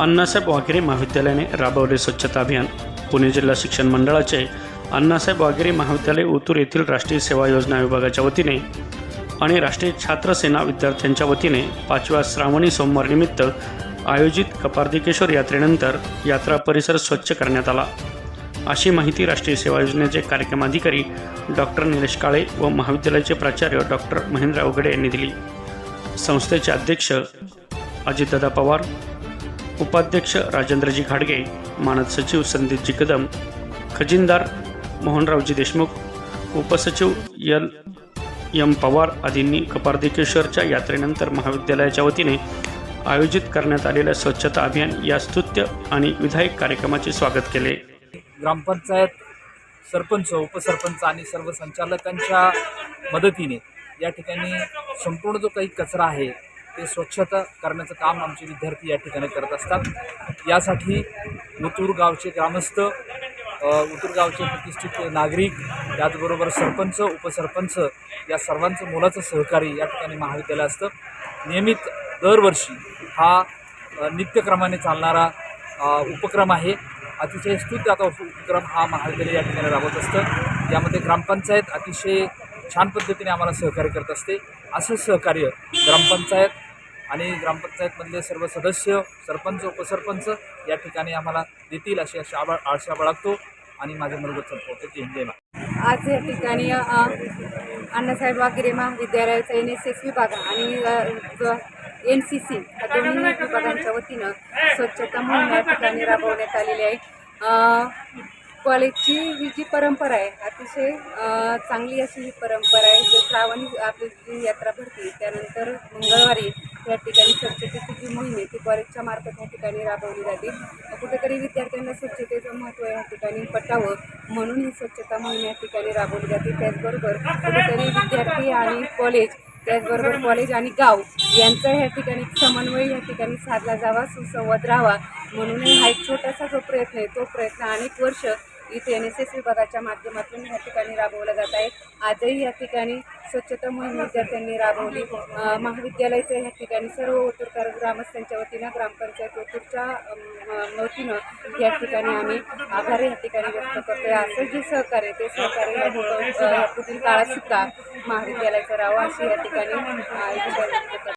अण्णासाहेब वाघेरे महाविद्यालयाने राबवले स्वच्छता अभियान. पुणे जिल्हा शिक्षण मंडळाचे अण्णासाहेब वाघेरे महाविद्यालय ओतूर येथील राष्ट्रीय सेवा योजना विभागाच्या वतीने आणि राष्ट्रीय छात्रसेना विद्यार्थ्यांच्या वतीने पाचव्या श्रावणी सोमवारनिमित्त आयोजित कपार्दिकेश्वर यात्रेनंतर यात्रा परिसर स्वच्छ करण्यात आला. अशी माहिती राष्ट्रीय सेवा योजनेचे कार्यक्रम अधिकारी डॉक्टर निलेश काळे व महाविद्यालयाचे प्राचार्य डॉक्टर महेंद्र अवघडे यांनी दिली. संस्थेचे अध्यक्ष अजितदादा पवार उपाध्यक्ष राजेंद्रजी घाडगे मानद सचिव संदीपजी कदम खजिनदार मोहनरावजी देशमुख उपसचिव यल एम. पवार आदींनी कपार्दिकेश्वरच्या यात्रेनंतर महाविद्यालयाच्या वतीने आयोजित करण्यात आलेल्या स्वच्छता अभियान या स्तुत्य आणि विधायक कार्यक्रमाचे स्वागत केले. ग्रामपंचायत सरपंच उपसरपंच आणि सर्व संचालकांच्या मदतीने या ठिकाणी संपूर्ण जो काही कचरा आहे ते स्वच्छता करण्याचं काम आमचे विद्यार्थी या ठिकाणी करत असतात. यासाठी उतूर गावचे ग्रामस्थ उतूर गावचे प्रतिष्ठित नागरिक त्याचबरोबर सरपंच उपसरपंच या सर्वांचं मोलाचं सहकार्य या ठिकाणी महाविद्यालय असतं. नियमित दरवर्षी हा नित्यक्रमाने चालणारा उपक्रम आहे. अतिशय स्तुत्य आता उपक्रम हा महाविद्यालय या ठिकाणी राबवत असतं. यामध्ये ग्रामपंचायत अतिशय छान पद्धतीने आम्हाला सहकार्य करत असते. असं सहकार्य ग्रामपंचायत आणि ग्रामपंचायतमधले सर्व सदस्य सरपंच उपसरपंच या ठिकाणी आम्हाला देतील अशी अशा आबा आशा बाळगतो आणि माझे मनोगत संपवतो जय जय आज या ठिकाणी अण्णासाहेब वागिरे महाविद्यालयाचा एन एस एस विभाग आणि एन सी सी या दोन्ही विभागांच्या वतीनं स्वच्छता मोहीम या ठिकाणी राबवण्यात आलेली आहे. कॉलेजची ही जी परंपरा आहे अतिशय चांगली अशी ही परंपरा आहे जे श्रावणी आपली जी यात्रा भरते त्यानंतर मंगळवारी या ठिकाणी स्वच्छतेची जी मोहीम आहे ती कॉलेजच्या मार्फत या ठिकाणी राबवली जाते. कुठेतरी विद्यार्थ्यांना स्वच्छतेचं महत्त्व या ठिकाणी पटावं म्हणून ही स्वच्छता मोहीम या ठिकाणी राबवली जाते. त्याचबरोबर कुठेतरी विद्यार्थी आणि कॉलेज त्याचबरोबर कॉलेज आणि गाव यांचा या ठिकाणी समन्वय या ठिकाणी साधला जावा सुसंवाद राहावा म्हणूनही हा एक छोटासा जो प्रयत्न आहे तो प्रयत्न अनेक वर्ष इथे एन एस एस विभागाच्या माध्यमातून या ठिकाणी राबवला जात आहे. आजही या ठिकाणी स्वच्छता मोहीम विद्यार्थ्यांनी राबवली. महाविद्यालयाचं या ठिकाणी सर्व ओतूरकर ग्रामस्थांच्या वतीनं ग्रामपंचायत ओतूरच्या वतीनं या ठिकाणी आम्ही आभार या ठिकाणी व्यक्त करतो असं जे सहकार्य ते सहकार्य पुढील काळात सुद्धा महाविद्यालयाचं राहावं अशी या ठिकाणी